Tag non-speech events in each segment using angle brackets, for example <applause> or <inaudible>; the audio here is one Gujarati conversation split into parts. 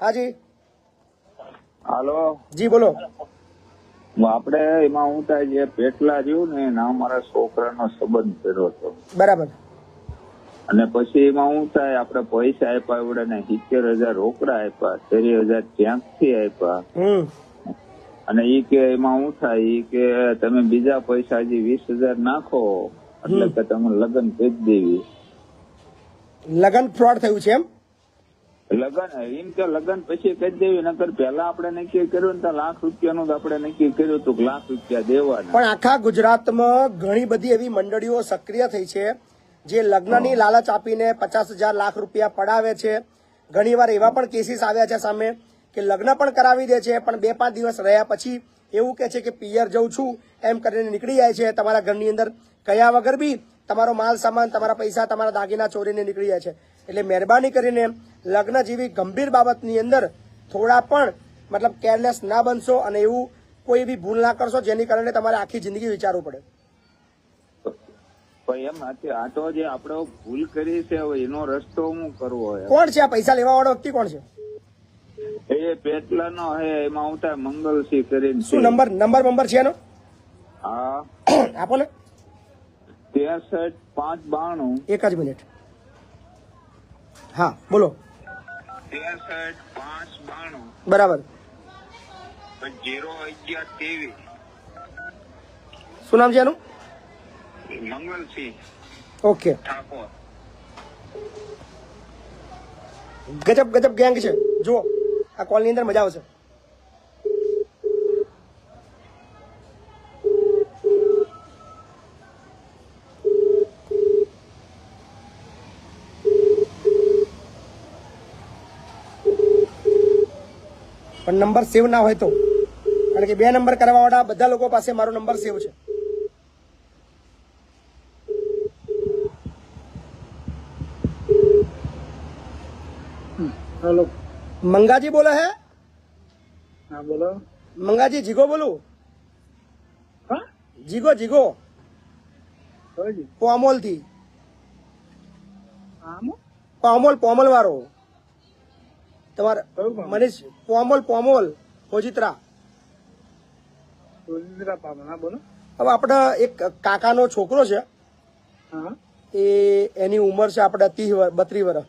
હાજી હાલો. જી બોલો. આપણે એમાં હું થાય જે પેટલા રહ્યું ને એના અમારા છોકરાનો સંબંધ કર્યો હતો. બરાબર. અને પછી એમાં હું થાય આપણે પૈસા આપ્યા એવડે ને સિત્તેર હજાર રોકડા આપ્યા તેરી હજાર ત્યાંથી આપ્યા? અને ઈ કે એમાં હું થાય ઈ કે તમે બીજા પૈસા હજી વીસ હજાર નાખો એટલે કે તમે લગ્ન કરી દેવી. લગન ફ્રોડ થયું છે એમ? લગ્ન એમ કે લગ્ન પછી કહી દેવી નકર પેલા આપણે નક્કી કર્યું ને તો લાખ રૂપિયાનું આપણે નક્કી કર્યું તો લાખ રૂપિયા દેવાના. પણ આખા ગુજરાતમાં ઘણી બધી એવી મંડળીઓ સક્રિય થઈ છે જે લગ્નની લાલચ આપીને પચાસ હજાર લાખ રૂપિયા પડાવે છે. ઘણીવાર એવા પણ કેસીસ આવ્યા છે સામે કે લગ્ન પણ કરાવી દે છે પણ બે પાંચ દિવસ રહ્યા પછી એવું કે છે કે પિયર જઉં છું. એમ કરીને નીકળી જાય છે તમારા ઘરની અંદર. કયા વગર બી તમારો માલ સામાન તમારા પૈસા તમારા દાગીના ચોરીને નીકળી જાય છે. એટલે મહેરબાની કરીને લગ્ન જેવી ગંભીર બાબતની અંદર થોડા પણ મતલબ કેરલેસ ના બનશો અને એવું કોઈ બી ભૂલ ના કરશો જેની કારણે તમારે આખી જિંદગી વિચારવું પડે. એમ આ તો જે આપણે ભૂલ કરી છે હવે એનો રસ્તો હું કરવો કોણ છે આ પૈસા લેવા વાળો વ્યક્તિ કોણ છે? એ પેટલા નો હે એમાં થાય મંગલસિંહ કરીને શું નંબર નંબર નંબર છે એનો? હા. <coughs> આપો ને. ત્રેસઠ પાંચ બાણું. એક જ મિનિટ. હા બોલો. ત્રેસઠ પાંચ બાણું. બરાબર. જીરો અગિયાર ત્રેવીસ. શું નામ છે એનું? મંગલસિંહ ઓકે. ઠાકોર. ગજબ ગજબ ગેંગ છે. જુઓ આ કોલની અંદર મજા આવશે. પણ નંબર સેવ ના હોય તો. કારણ કે બે નંબર કરવાવાળા બધા લોકો પાસે મારો નંબર સેવ છે. હેલો. મંગાજી બોલે હે. હા બોલો. મંગાજી જીગો બોલું? હા? જીગો જીગો. પોમોલથી આમ? પોમોલ વાળો તમારે મનીષ પોમોલ પોમોલ હોજિત્રા. બોલો. હવે આપણે એક કાકાનો છોકરો છે હા. એ એની ઉંમર છે આપણે ત્રીસ બત્રીસ વર્ષ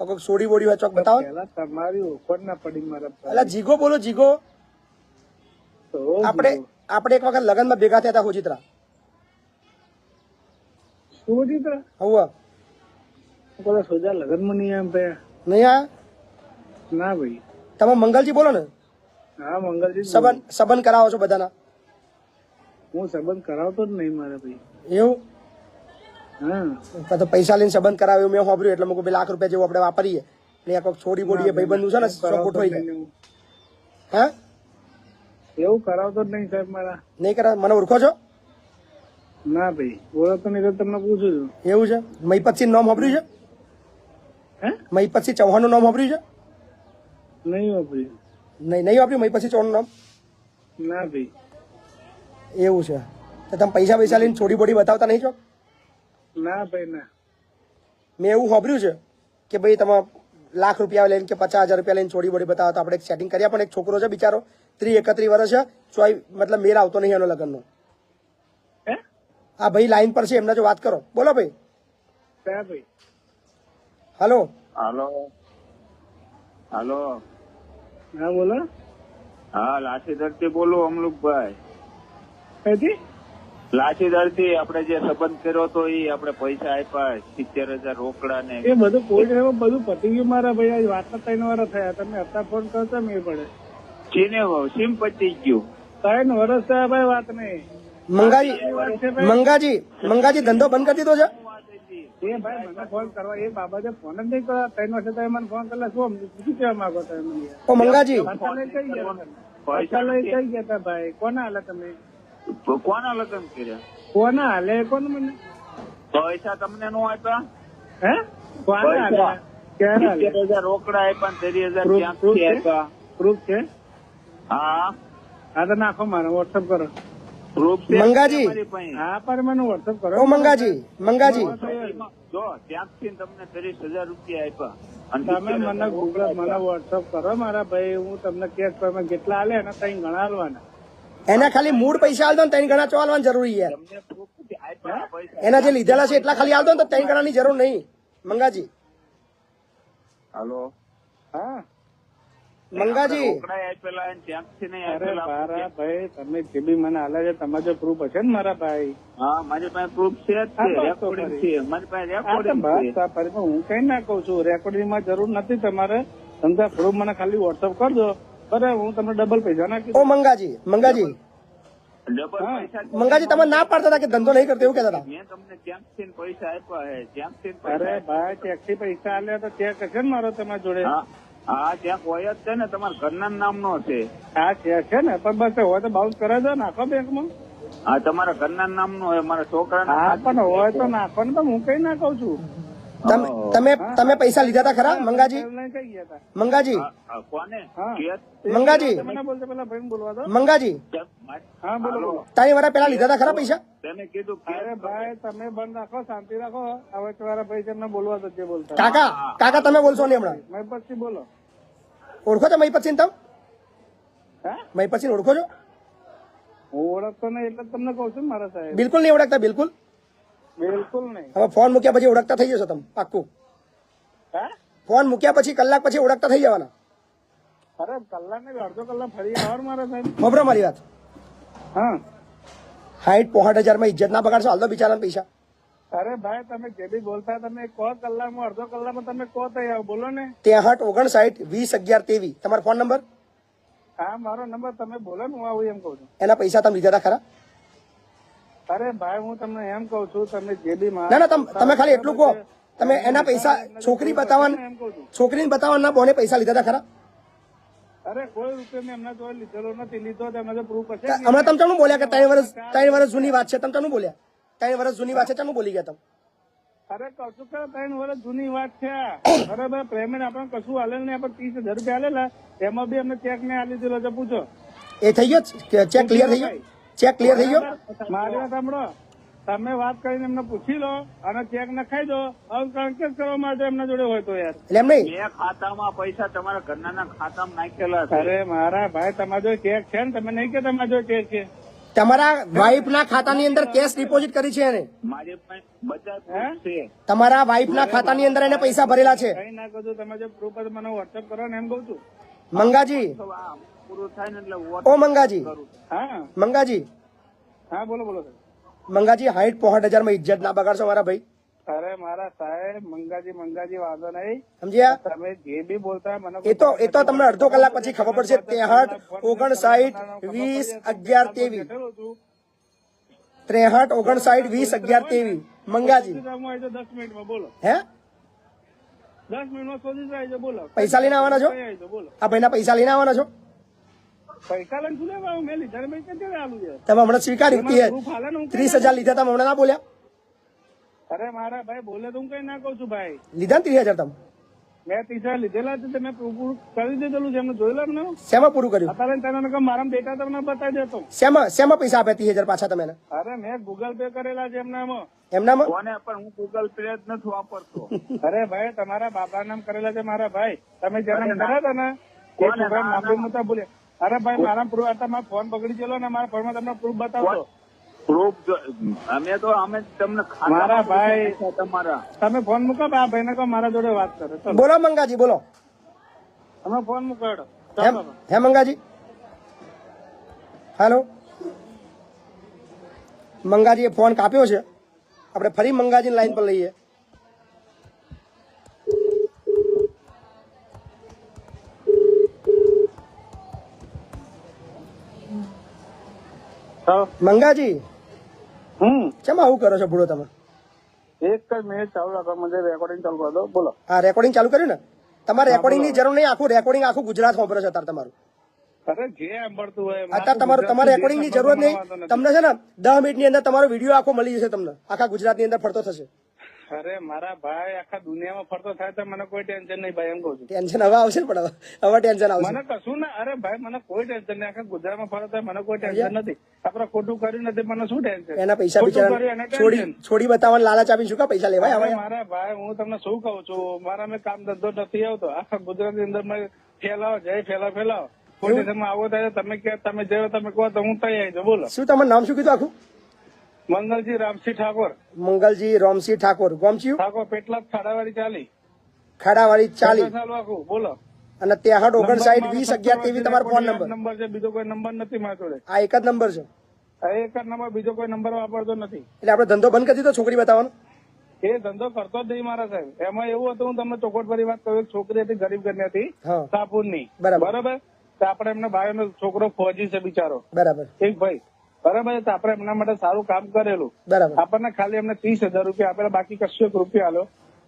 કોઈક સોડી બોડી હોય ચોક બતાવો. તમારી ઓળખોડ ના પડી મારા એટલે જીગો બોલો જીગો. આપણે આપણે એક વખત લગ્નમાં ભેગા થયા હતા હોજિત્રા. રોજિંદ્રા હવે. પેલા સોજા લગનમાં નહીં આમ ભાઈ નહીં આ ના ભાઈ. તમે મંગલજી બોલો ને. હા મંગલજી સબન સંબંધ કરાવો છો બધાના. હું સબન કરાવતો જ નહીં મારા ભાઈ. એવું? હા. તો પૈસા લઈને સંબંધ કરાવ્યો મેં વાપર્યું એટલે મૂકું લાખ રૂપિયા જેવું આપણે વાપરીએ. એટલે આ કોઈક છોડી બોડી ભાઈબંધ છે ને સો ગોઠવાઈ. હા. એવું કરાવતો જ નહીં સાહેબ મારા. નહીં કરાવ મને ઓળખો છો? ના ભાઈ ઓળખતો નહીં તો તમને પૂછું છું. એવું છે? મહીપતસિંહ નામ વાપર્યું છે? હે? મહીપતસિંહ ચૌહાણનું નામ વાપર્યું છે? નહીં વાપર્યું નહીં નહીં વાપર્યું? પછી ચૌહાણનું નામ? ના ભાઈ. એવું છે. તો તમે પૈસા પૈસા લઈને છોડી બોડી બતાવતા નહીં છો? ના ભાઈ ના. મેં એવું સાંભળ્યું છે કે ભાઈ તમે લાખ રૂપિયા લઈને કે પચાસ હજાર રૂપિયા લઈને છોડી બોડી બતાવો તો આપણે એક સેટિંગ કર્યા પણ એક છોકરો છે બિચારો ત્રી એકત્રી વર્ષ છે ચોય મતલબ મેર આવતો નહીં એનો લગ્નનો? હે? હા ભાઈ લાઈન પર છે એમના જો વાત કરો. બોલો ભાઈ. ક્યાં ભાઈ? હલો હાલો હાલો હા બોલો. હા લાઠીદરથી બોલો અમલુકભાઈ. કઈથી લાઠીદરથી આપણે જે સંબંધ કર્યો હતો એ આપણે પૈસા આપ્યા સિત્તેર હજાર રોકડા ને એ બધું કોઈ બધું પતી ગયું મારા ભાઈ આજ વાતના ત્રણ વાર થયા. તમે હતા ફોન કરતા મેં પડે. ચીને સીમ પતી ગયું? ત્રણ વર્ષ થયા ભાઈ વાત નહીં. મંગાજી મંગાજી મંગાજી ધંધો બંધ કરી દીધો છે? એ ભાઈ મને ફોન કરવા એ બાબતે ફોન જ નહીં કરવા ત્રણ વર્ષે તમે મને ફોન કરેલા. શું શું કહેવા માંગો તમે મને? ઓ મંગાજી. પૈસા લઈ કઈ ગયા તમે? પૈસા લઈ કઈ ગયા તા ભાઈ? કોના હાલે તમે? કોના લગ્ન કર્યા? કોના હાલે? કોણ મને? પૈસા તમને નો આપ્યા? હે? કોના હાલે? સિત્તેર હજાર રોકડા આપ્યા ને તેરી હજાર છે? આપ્યા. પ્રૂફ છે? હા. હા તો નાખો મારે વોટ્સઅપ કરો. મંગાજી. તમારી પર મને વોટ્સઅપ કરો. ઓ મંગાજી મંગાજી. જો ત્યાંથી તમને ત્રીસ હજાર રૂપિયા આપ્યા. તમે મને ગૂગલ મને વોટ્સઅપ કરો મારા ભાઈ હું તમને કેશ પેમેન્ટ જેટલા હાલે એના તઈ ઘણા આલવાના. એના ખાલી મૂળ પૈસા આલદો ને ત્રણ ગણા ચોલવાનું જરૂરી યાર એના જે લીધેલા છે એટલા ખાલી આલદો ને તો ત્રણ ગણાની જરૂર નહીં. મંગાજી. હાલો. હા. મંગાજી. મારા ભાઈ તમે જે બી મને હાલે છે તમારે જો પ્રૂફ હશે ને મારા ભાઈ? હા મારી પાસે પ્રૂફ છે કઈ ના કઉ છું. રેકોર્ડિંગમાં જરૂર નથી તમારે. તમે પ્રૂફ મને ખાલી વોટ્સઅપ કરજો. બરાબર હું તમને ડબલ પૈસા નાખી ઓ મંગાજી મંગાજી. મંગાજી તમે ના પાડતા હતા કે ધંધો નહીં કરતો એવું કહેતા હતા? મેં તમને ત્યાંથી પૈસા આપ્યા છે અરે પૈસા ભાઈ ટેક્સી પૈસા આલ્યા તો ચેક હશે ને મારો તમારા જોડે? હા ત્યાં હોય જ છે ને તમારા ઘરના નામનો છે. હા ચેક છે ને પણ બસ હોય તો બાઉન્સ કરાવી દો નાખો બેંકમાં. હા તમારા ઘરના નામનો હોય મારા છોકરાના હા પણ હોય તો નાખો ને હું કઈ ના કઉ છું. તમે તમે તમે પૈસા લીધા હતા ખરા મંગાજી? મંગાજી. કેસ? મંગાજી? તારી વાળા બોલતા પેલા ભાઈ બોલવા દો. મંગાજી? હા બોલો બોલો. ત્રણ લીધા હતા ખરા પૈસા? તેને કીધું કેસ અરે ભાઈ તમે બંધ રાખો શાંતિ રાખો. હવે તમારા ભાઈ તમને બોલવા દો કાકા કાકા તમે બોલશો નહીં હમણાં? પછી બોલો. ઓળખો છો મહી પછી તમે? હા? મય પછી ઓળખો છો? હું ઓળખતો નહીં એટલે તમને કહું છું ને મારા સાહેબ. બિલકુલ નહીં ઓળખતા બિલકુલ. બિલકુલ નહીં. હવે ફોન મૂક્યા પછી ઓળખતા થઈ જશો તમે પાક્કું. હા? ફોન મૂક્યા પછી કલાક પછી ઓળખતા થઈ જવાના. અરે કલાક ને અડધો કલાક ફરી આવર મારા સાહેબ. ખબર મારી વાત? હા. સાઈઠ પોહાઠ હજાર હજારમાં ઇજ્જત ના બગાડશો હાલ તો બિચારા પૈસા. અરે ભાઈ તમે જે બી બોલતા તમે કો કલાકમાં અડધો કલાકમાં તમે કહો થઈ આવો બોલો ને. ત્રેસઠ ઓગણસાઠ વીસ અગિયાર તેવી તમારો ફોન નંબર? હા મારો નંબર તમે બોલો ને હું આવું એમ કઉ છું. એના પૈસા તમે લીધા હતા ખરા? અરે ભાઈ હું તમને એમ કઉ છું તમે જે બી ના ના તમે ખાલી એટલું કહો. તમે એના પૈસા છોકરી બતાવવા છોકરીને બતાવવાના બોને પૈસા લીધા હતા ખરા? અરે કોઈ રૂપિયા મેં એમના જોડે લીધેલો નથી. લીધો તો એમને પ્રૂફ હશે. હમણાં તમે તમને બોલ્યા કે ત્રણ વર્ષ ત્રણ વર્ષ જૂની વાત છે? તમે તમને બોલ્યા? ત્રણ વર્ષ જૂની વાત છે? ચાનું બોલી ગયા તમે? અરે કશું કે ત્રણ વર્ષ જૂની વાત છે. બરાબર પેમેન્ટ આપણે કશું હાલે નહીં. આપણે ત્રીસ હજાર રૂપિયા આલેલા એમાં બી અમને ચેક નહીં આલી દીધો પૂછો. એ થઈ ગયો? ચેક ક્લિયર થઈ ગયો? ચેક ક્લિયર થઈ ગયો? મારી વાત સાંભળો. તમે વાત કરીને એમને પૂછી લો અને ચેક નખાઈ દો. હવે કરવા માટે એમના જોડે હોય તો યાર. એટલે એમ નહીં? બે ખાતામાં પૈસા તમારા ઘરના ખાતામાં નાખેલા અરે મારા ભાઈ તમારા જો ચેક છે ને? તમે નહીં કે તમારા જો ચેક છે. તમારા વાઇફ ના ખાતાની અંદર કેશ ડિપોઝિટ કરી છે એને? તમારા વાઇફ ના ખાતાની અંદર એને પૈસા ભરેલા છે? કઈ ના કહું તમે જો પ્રૂફ મને વોટ્સઅપ કરો ને એમ કઉ છું. મંગાજી. પૂરું થાય ને એટલે ઓ મંગાજી. હા. મંગાજી. હા બોલો બોલો મંગાજી હાઈટ સાઠ હજાર હજારમાં ઇજ્જત ના બગાડશો મારા ભાઈ? અરે મારા સાહેબ મંગાજી મંગાજી વાંધો નહીં. સમજ્યા? તમે જે બી બોલતા મને એ તો એ તો તમને અડધો કલાક પછી ખબર પડશે ત્રેસઠ ઓગણસાઠ વીસ અગિયાર તેવી ત્રેહઠ ઓગણ ત્રેસઠ ઓગણસાઠ વીસ અગિયાર તેવી મંગાજી. દસ મિનિટમાં બોલો. હે? દસ મિનિટમાં શોધી બોલો. પૈસા લઈને આવવાના છો? આ ભાઈના પૈસા લઈને આવવાના છો? તમે હમણાં સ્વીકાર્યું ત્રીસ હજાર લીધા તમે હમણાં ના બોલ્યા? અરે મારા ભાઈ બોલે તો હું કઈ ના કઉ છું ભાઈ. લીધા ત્રીસ હજાર તમે? મેં પૈસા લીધેલા છે તો મેં proof કરી દીધેલું છે. એમને જોયેલા ને શેમાં પૂરું કર્યું? અત્યારે તને કહું મારા ડેટા તમને બતાવી દેતો શેમાં શેમાં પૈસા આપ્યા ત્રીસ હજાર પાછા તમે અરે મેં ગૂગલ પે કરેલા છે એમનામાં. એમનામાં? કોને? પણ હું ગૂગલ પે જ નથી વાપરતો. <laughs> અરે ભાઈ તમારા બાપા નામ કરેલા છે મારા ભાઈ. તમે જેના કર્યા હતા ને એ છોકરા નામ બોલ્યા અરે ભાઈ મારા પ્રૂફ તમારા ફોન બગડી ગયેલો ને મારા ફોનમાં તમને પ્રૂફ બતાવો પ્રૂફ અમે તો અમે તમને મારા ભાઈ- તમારા. તમે ફોન મૂકો આ ભાઈને કહો મારા જોડે વાત કરે. બોલો મંગાજી બોલો. તમે ફોન મૂકાડો. હે મંગાજી. હેલો. મંગાજીએ ફોન કાપ્યો છે. આપણે ફરી મંગાજી લાઈન પર લઈએ. મંગાજી? હમ. કેમ આવું કરો છો ભૂલો તમે? એક જ મિનિટ ચાલુ રાખો મને રેકોર્ડિંગ ચાલુ કરો બોલો. આ રેકોર્ડિંગ ચાલુ કર્યું ને? તમારે રેકોર્ડિંગની જરૂર નહીં આખું રેકોર્ડિંગ આખું ગુજરાત વાપરે છે અત્યારે તમારું. અત્યારે તમારું તમારે રેકોર્ડિંગની જરૂરત નહીં. તમને છે ને દસ મિનિટની અંદર તમારો વીડિયો આખો મળી જશે તમને. આખા ગુજરાતની અંદર ફરતો થશે. અરે મારા ભાઈ આખા દુનિયામાં ફરતો થાય તો મને કોઈ ટેન્શન નહીં ભાઈ એમ કહું છું. ટેન્શન હવે આવશે પણ હવે. ટેન્શન આવશે. મને કશું ના અરે ભાઈ મને કોઈ ટેન્શન નહીં. આખા ગુજરાતમાં ફરતો થાય મને કોઈ ટેન્શન નથી. આપડે ખોટું કર્યું નથી મને શું ટેન્શન? એના પૈસા બિચારા છોડી છોડી બતાવવાનું લાલચ આપીને શું કા પૈસા લેવાય હવે? મારા ભાઈ હું તમને શું કઉ છું? મારા મેં કામ ધંધો નથી આવતો. આખા ગુજરાતની અંદર મેં ફેલાવો જય ફેલાવ ફેલાવો. કોઈ માં આવો થાય તમે કે તમે જયો તમે કહો તો હું તૈયાર છું બોલો. શું તમારું નામ શું કીધું આખું? મંગલજી રામસિંહ ઠાકોર. મંગલજી રોમસિંહ ઠાકોર. ગોમચ્યું ઠાકોર પેટલા ખાડાવાળી ચાલી. ખાડાવાળી ચાલી. બોલો. અને ત્રેસઠ ઓગણસાઠ વીસ અગિયાર તેવી તમારો ફોન નંબર નંબર. છે બીજો કોઈ નંબર નથી મારા જોડે. આ એક જ નંબર છે. એક જ નંબર બીજો કોઈ નંબર વાપરતો નથી. એટલે આપણે ધંધો બંધ કરી દીધો છોકરી બતાવવાનો? એ ધંધો કરતો જ નહીં મારા સાહેબ. એમાં એવું હતું હું તમને ચોખવટ ભરી વાત કરું છોકરી હતી ગરીબ ઘરની હતી હા. સાપુરની બરાબર. બરાબર? તો આપણે એમના ભાઈનો છોકરો ફોજી છે બિચારો. બરાબર. એક ભાઈ. બરાબર છે? આપણે એમના માટે સારું કામ કરેલું. બરાબર. આપણને ખાલી એમને ત્રીસ હજાર રૂપિયા આપેલા બાકી કશું રૂપિયા આલો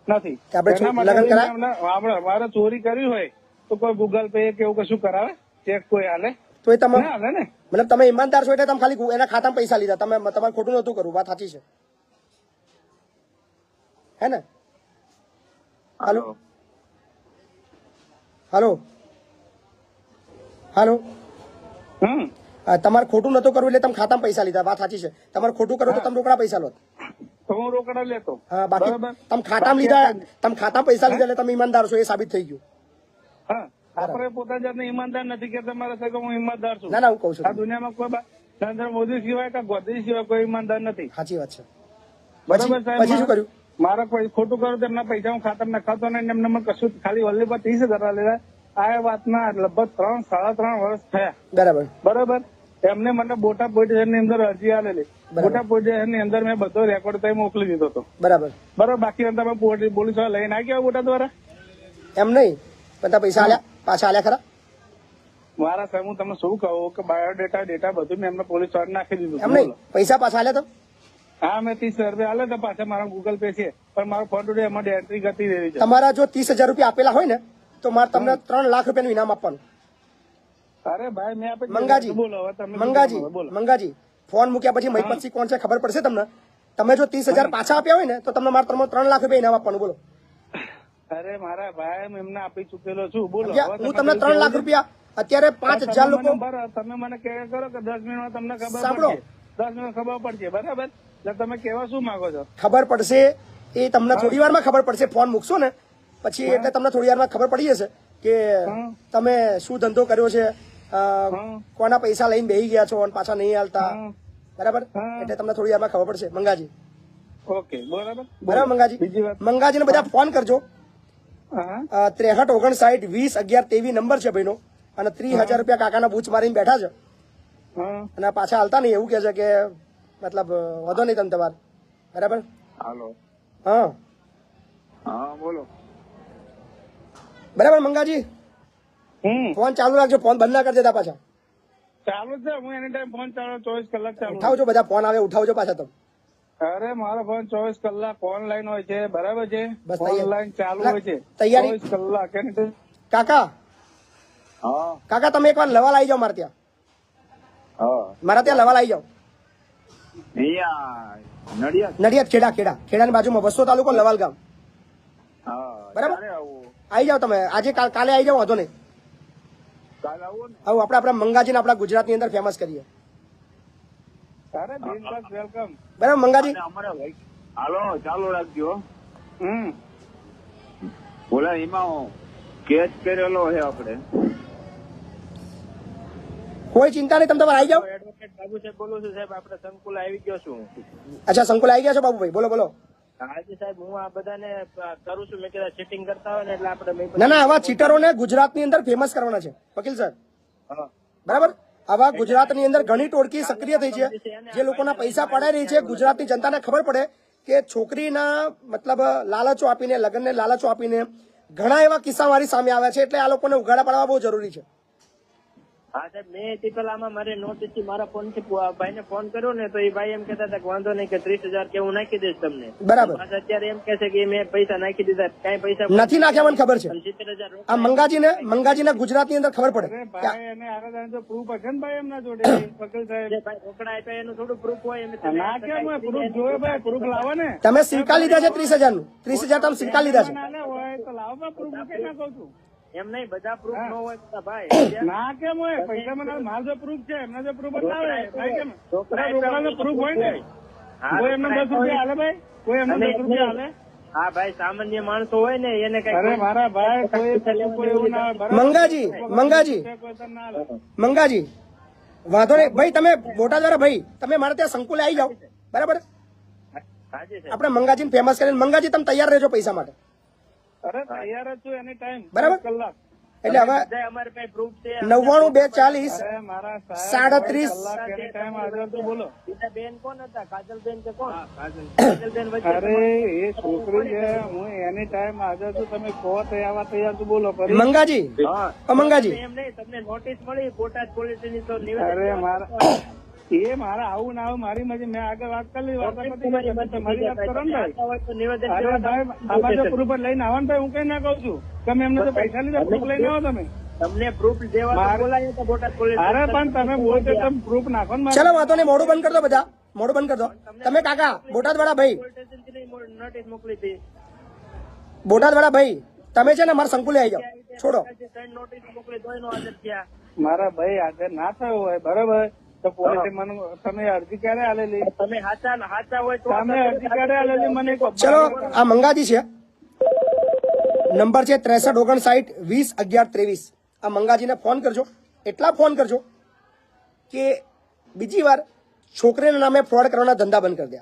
નથી. કે એના માટે મારે ચોરી કરી હોય તો કોઈ ગૂગલ પે કે એવું કશું કરાવે? ચેક કોઈ હાલે તો એ તમે ના હાલે ને? મતલબ તમે ઈમાનદાર છો એટલે તમે ખાલી એના ખાતામાં પૈસા લીધા. તમે તમારે ખોટું નતું કરવું વાત સાચી છે. હે ને? હાલો. હાલો? હાલો? હમ. તમારે ખોટું નતું કરવું એટલે તમે ખાતામાં પૈસા લીધા. વાત સાચી છે. તમારે ખોટું કરવું તો તમે રોકડા પૈસા લો. તો હું રોકડા લેતો. હા બાકી તમે ખાતામાં લીધા તમે ખાતામાં પૈસા લીધા એટલે તમે ઈમાનદાર છો એ સાબિત થઈ ગયું. આપણે પોતાની જાતને ઈમાનદાર નથી કે તમારા સાહેબ હું ઈમાનદાર છું. ના ના હું કહું છું. આ દુનિયામાં કોઈ નરેન્દ્ર મોદી સિવાય કે ગોદી સિવાય કોઈ ઈમાનદાર નથી. સાચી વાત છે. બરાબર સાહેબ પછી શું કર્યું? મારા કોઈ ખોટું કરું તો એમના પૈસા હું ખાતર નખાતો નહીં એમને મને કશું ખાલી વલ્લી પર ત્રીસ હજાર લીધા આ વાતના લગભગ ત્રણ સાડા ત્રણ વર્ષ થયા. બરાબર. બરાબર? એમને મને બોટા પોલીસની અંદર અરજી આલેલી. બોટા પોલીસની અંદર મેં બધો રેકોર્ડ ત્યાં મોકલી દીધો હતો. બરાબર. બરાબર બાકી અંદર પોલીસવાળા લઈને આવી ગયા બોટા દ્વારા એમ નહીં બધા પૈસા આલ્યા? પાછા આલ્યા ખરા? મારા સાહેબ હું તમને શું કહું કે બાયોડેટા ડેટા બધું મેં એમને પોલીસવાળા નાખી દીધું એમ નહીં પૈસા પાછા આલ્યા તો? હા મેં ત્રીસ હજાર રૂપિયા આલે તો પાછા મારા ગૂગલ પે છે. પણ મારો ફોન ટુડે એમાં એન્ટ્રી કરતી રહી છે. તમારા જો ત્રીસ હજાર રૂપિયા આપેલા હોય ને તો મારે તમને ત્રણ લાખ રૂપિયાનું ઇનામ આપવાનું. અરે ભાઈ મેં મંગાજી તમે મંગાજી મંગાજી ફોન મૂક્યા પછી મહિપતસિંહ કોણ છે ખબર પડશે તમને? તમે જો ત્રીસ હજાર પાછા આપ્યા હોય ને તો તમને મારે તમને ત્રણ લાખ રૂપિયા ઇનામ આપવાનું બોલો. અરે મારા ભાઈ એમને આપી ચૂકેલો છું બોલો. હું તમને ત્રણ લાખ રૂપિયા અત્યારે પાંચ હજાર લોકો તમે મને કહે કરો કે દસ મિનિટમાં તમને ખબર સાંભળો. દસ મિનિટ ખબર પડશે બરાબર? એટલે તમે કેવા શું માંગો છો? ખબર પડશે એ તમને થોડી વારમાં ખબર પડશે ફોન મૂકશો ને. પછી એટલે તમને થોડી વારમાં ખબર પડી જશે કે તમે શું ધંધો કર્યો છે. કોના પૈસા લઈને બેહી ગયા છો અને પાછા નહીં હાલતા? બરાબર? એટલે તમને થોડી વારમાં ખબર પડશે. મંગાજી. ઓકે બરાબર. બરાબર મંગાજી? મંગાજીને બધા ફોન કરજો. ત્રેસઠ ઓગણસાઠ વીસ અગિયાર તેવી નંબર છે ભાઈનો. અને ત્રીસ હજાર રૂપિયા કાકાના બૂચ મારીને બેઠા છે. હા. અને પાછા હાલતા નહીં એવું કે છે કે મતલબ વધો નહીં તમે તમારે. બરાબર? હાલો. હા. હા બોલો. બરાબર મંગાજી? ફોન ચાલુ રાખજો ફોન બંધ ના કરી પાછા. ચાલુ છે હું એની ટાઈમ ફોન ચાલુ ચોવીસ કલાક ચાલુ ઉઠાવજો બધા ફોન આવે ઉઠાવજો પાછા તમે અરે મારો ફોન ચોવીસ કલાક ઓનલાઈન હોય છે બરાબર છે. ઓનલાઈન ચાલુ હોય છે. તૈયારી? ચોવીસ કલાક કાકા. હા. કાકા તમે એકવાર લવા લાવી જાઓ મારે ત્યાં. મારા ત્યાં લવા લાવી જાઓ. નડિયાદ. નડિયાદ ખેડા ખેડા. ખેડાની બાજુમાં વસ્તો તાલુકો લવાલ ગામ હા બરાબર. આવું? જાઓ તમે. આજે કાલ- આવી જાઓ વાંધો નહીં. આવું આપણે આપણા મંગાજીને આપણા ગુજરાતની અંદર ફેમસ કરીએ. વેલકમ બરાબર મંગાજી? હાલો ચાલુ રાખજો હમ. બોલા એમાં કેચ કરેલો છે આપણે. કોઈ ચિંતા નહીં તમે તમારે આવી જાઓ. એડવોકેટ બાબુ સાહેબ બોલું છું સાહેબ આપણે સંકુલ આવી ગયો છું. અચ્છા સંકુલ આવી ગયા છો બાબુભાઈ બોલો બોલો. આજે સાહેબ હું આ બધાને કરું છું. મેં કીધા ચીટિંગ કરતા હોય ને એટલે આપણે ના ના આવા ચીટરોને ગુજરાતની અંદર ફેમસ કરવાના છે. વકીલ સાહેબ. બરાબર? આવા ગુજરાતની અંદર ઘણી ટોળકી સક્રિય થઈ છે. જે લોકોના પૈસા પડાઈ રહી છે. ગુજરાતની જનતાને ખબર પડે કે છોકરીના મતલબ લાલચો આપીને લગ્નને લાલચો આપીને ઘણા એવા કિસ્સા મારી સામે આવ્યા છે. એટલે આ લોકોને ઉઘાડા પાડવા બહુ જરૂરી છે. હા સાહેબ મેં તે મારે નોટિસથી મારા ફોનથી ભાઈ ને ફોન કર્યો ને તો એ ભાઈ એમ કેતા હતા કે વાંધો નહીં કે ત્રીસ હજાર કે હું નાખી દઈશ તમને બરાબર અત્યારે એમ કે છે કે મેં પૈસા નાખી દીધા કઈ પૈસા નથી નાખ્યા મને ખબર છે સિત્તેર હજાર આ મંગાજીને ગુજરાતની અંદર ખબર પડે ભાઈ એને આગળ જો પ્રૂફ હશે ને ભાઈ એમના જોડે વકીલ સાહેબ રોકડા આપ્યા એનું થોડું પ્રૂફ હોય એમ નાખ્યા પ્રૂફ જોવે ભાઈ પ્રૂફ લાવો ને તમે સ્વીકાર લીધા છે ત્રીસ હજારનું ત્રીસ હજાર તમે સ્વીકાર લીધા છે ના તો લાવો પ્રૂફ ના કહું છું એમ નહીં બધા પ્રૂફ ન હોય ભાઈ <coughs> ના કેમ હોય? પૈસા મને માલ જો પ્રૂફ છે એમના જો પ્રૂફ બતાવે ભાઈ કેમ? પ્રૂફ હોય ને? હા, કોઈ એમને દસ રૂપિયા હાલે ભાઈ? કોઈ એમને દસ રૂપિયા હાલે? હા ભાઈ સામાન્ય માણસો હોય ને એને કઈ અરે મારા ભાઈ કોઈ? મંગાજી મંગાજી. તો. મંગાજી વાંધો નહીં. ભાઈ તમે મોટા દ્વારા ભાઈ તમે મારે ત્યાં સંકુલે આવી જાઓ. બરાબર? આપણે મંગાજીને ફેમસ કરીને મંગાજી તમે તૈયાર રહેજો પૈસા માટે. અરે તૈયાર જ છું એની ટાઈમ બરાબર. કલાક. એટલે હવે બધા અમારે પાસે પ્રૂફ છે? નવ્વાણું બે ચાલીસ સાડત્રીસ. તો બોલો. બેન કોણ હતા? કાજલબેન કે કોણ? કાજલબેન. અરે એ છોકરી છે હું એની ટાઈમ હાજર છું. તમે કો તો આવા તૈયાર છું બોલો. મંગાજી? મંગાજી. એમ નહીં તમને નોટિસ મળી? બોટાદ પોલીસની મારા એ મારા આવું ના આવું મારી મજા મેં આગળ વાત કરી વાત વાત ને ભાઈ તો. જો પ્રૂફ લઈને આવવાનું ભાઈ હું કઈ ના કહું છું? તમે એમને તો પૈસા લીધા પ્રૂફ લઈને આવો તમે. તમને પ્રૂફ દેવા તો મારે- બોલાયો તો બોટાદ પોલીસ અરે પણ તમે બોલતો તમે પ્રૂફ નાખો ને મારે. ચલો વાંધો નહીં મોડું બંધ કરતો બધા. મોડું બંધ કરતો તમે કાકા બોટાદ વાળા ભાઈ. બોટાદ વાળા ભાઈ તમે છે ને મારા સંકુલે આવી જાઓ. છોડો. નો મારા ભાઈ હાજર ના થયો હોય બરોબર? તો પોલીસે મને તમે અરજી ક્યારે આલેલી? તમે હાચા હાચા હોય તો તમે અરજી ક્યારે આલેલી? મને ચલો આ મંગાજી છે. નંબર છે ત્રેસઠ ઓગણસાઠ વીસ અગિયાર ત્રેવીસ. આ મંગાજીને ફોન કરજો. એટલા ફોન કરજો કે બીજી વાર છોકરીના નામે ફ્રોડ કરવાના ધંધા બંધ કરી દે.